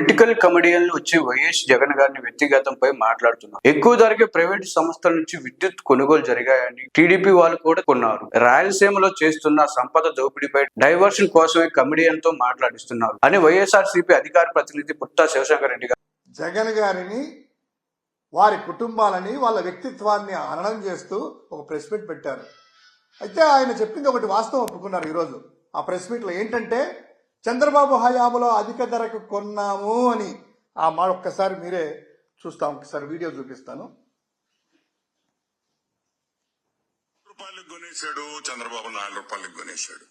Political కమెడియన్లు వచ్చి YS Jagan గారిని వ్యక్తిగతంపై మాట్లాడుతున్నారు. ఎక్కువ ధరకే ప్రైవేట్ సంస్థల నుంచి విద్యుత్ కొనుగోలు జరిగాయని టీడీపీ వాళ్ళు కూడా కొన్నారు. రాయలసీమలో చేస్తున్న సంపద దోపిడీపై డైవర్షన్ కోసమే కమెడియన్తో మాట్లాడిస్తున్నారు అని వైఎస్ఆర్ సిపి అధికార ప్రతినిధి పుట్టా శివశంకర్ రెడ్డి గారు. జగన్ గారిని వారి కుటుంబాలని వాళ్ళ వ్యక్తిత్వాన్ని హననం చేస్తూ ఒక ప్రెస్ మీట్ పెట్టారు. అయితే ఆయన చెప్పింది ఒకటి వాస్తవం ఒప్పుకున్నారు ఈరోజు. ఆ ప్రెస్ మీట్లో ఏంటంటే చంద్రబాబు హయాంలో అధిక ధరకు కొన్నాము అని. ఆ మాట ఒక్కసారి మీరే చూస్తాం ఒకసారి వీడియో చూపిస్తాను. రూపాయలకు కొనేశాడు చంద్రబాబు నాలుగు రూపాయలకు కొనేశాడు.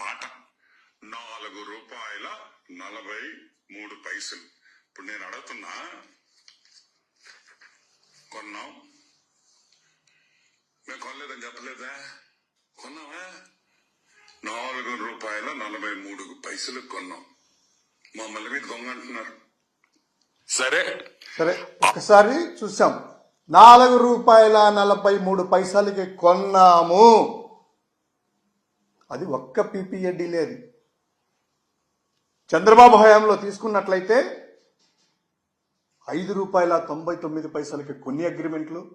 పాట. నాలుగు రూపాయల నలభై మూడు పైసలు. ఇప్పుడు నేను అడుగుతున్నా కొన్నాం మేము కొనలేదని చెప్పలేదా కొన్నావా నాలుగు రూపాయల నలభై పైసలు కొన్నాం. మమ్మల్ని మీద దొంగ అంటున్నారు. సరే. సరే ఒకసారి చూసాం. నాలుగు రూపాయల నలభై మూడు పైసలకి కొన్నాము. అది ఒక్క పీపీఎడ్డీ లేదు చంద్రబాబు హయాంలో తీసుకున్నట్లయితే ఐదు రూపాయల తొంభై తొమ్మిది పైసలకి కొన్ని అగ్రిమెంట్లు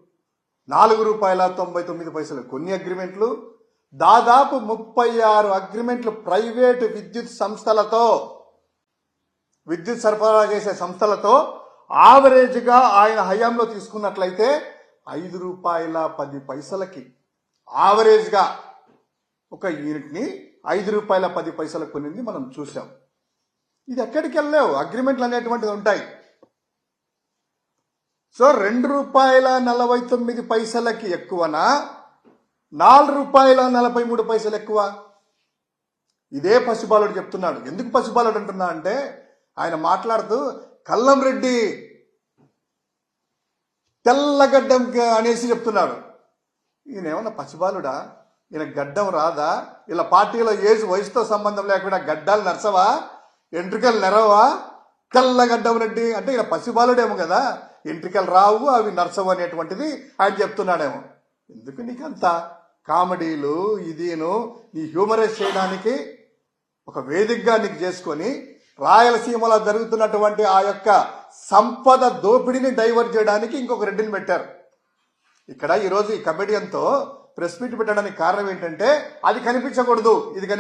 నాలుగు రూపాయల తొంభై తొమ్మిది పైసలు కొన్ని అగ్రిమెంట్లు దాదాపు ముప్పై ఆరు అగ్రిమెంట్లు ప్రైవేటు విద్యుత్ సంస్థలతో విద్యుత్ సరఫరా చేసే సంస్థలతో ఆవరేజ్గా ఆయన హయాంలో తీసుకున్నట్లయితే ఐదు రూపాయల పది పైసలకి ఆవరేజ్గా ఒక యూనిట్ని ఐదు రూపాయల పది పైసలకు కొనింది మనం చూసాం ఇది ఎక్కడికి వెళ్ళలేవు అగ్రిమెంట్లు అనేటువంటివి ఉంటాయి. సో రెండు రూపాయల నలభై తొమ్మిది పైసలకి ఎక్కువనా? నాలుగు రూపాయల నలభై మూడు పైసలు ఎక్కువ. ఇదే పసిబాలుడు చెప్తున్నాడు. ఎందుకు పసిబాలుడు అంటున్నా అంటే ఆయన మాట్లాడుతూ కల్లం రెడ్డి తెల్లగడ్డం అనేసి చెప్తున్నాడు. ఈయన ఏమన్నా పసిబాలుడా? ఈయన గడ్డం రాదా? ఇలా పార్టీలో ఏజ్ వయసుతో సంబంధం లేకుండా గడ్డాలు నరసవా? ఎంట్రికలు నెరవా? తెల్లగడ్డం రెడ్డి అంటే ఈయన పసిబాలుడేమో కదా? ఎంట్రికలు రావు అవి నరసవు అనేటువంటిది ఆయన చెప్తున్నాడేమో. ఎందుకు నీకంతా? కామెడీలు ఇదిను నీ హ్యూమరైజ్ చేయడానికి ఒక వేదికగా నీకు చేసుకొని రాయలసీమలో జరుగుతున్నటువంటి ఆ యొక్క సంపద దోపిడీని డైవర్ట్ చేయడానికి ఇంకొక రెడ్డిని పెట్టారు. ఇక్కడ ఈరోజు ఈ కమెడియన్తో ప్రెస్ మీట్ పెట్టడానికి కారణం ఏంటంటే అది కనిపించకూడదు ఇది